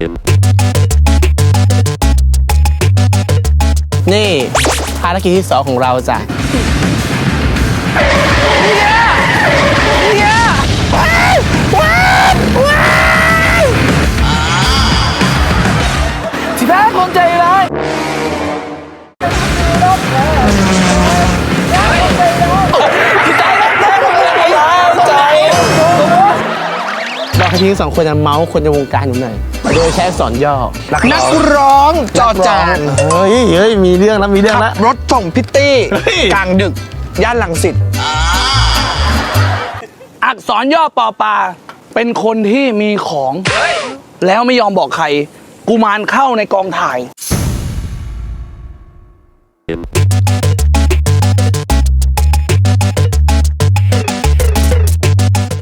นี่ภารกิจที่สองของเราจ้ะสิแพ้คนใจร้ายเราให้พี่ทั้งสองคนจะเมาส์คนในวงการอยู่หน่อย โดยใช้อักษรย่อ นักร้องจอจานเฮ้ยเฮ้ยมีเรื่องแล้วมีเรื่องแล้ว รถส่งพิตตี้เฮ้ยกลางดึก ย่านลังสิตอักษรย่อปอปา เป็นคนที่มีของ แล้วไม่ยอมบอกใคร กุมารเข้าในกองถ่าย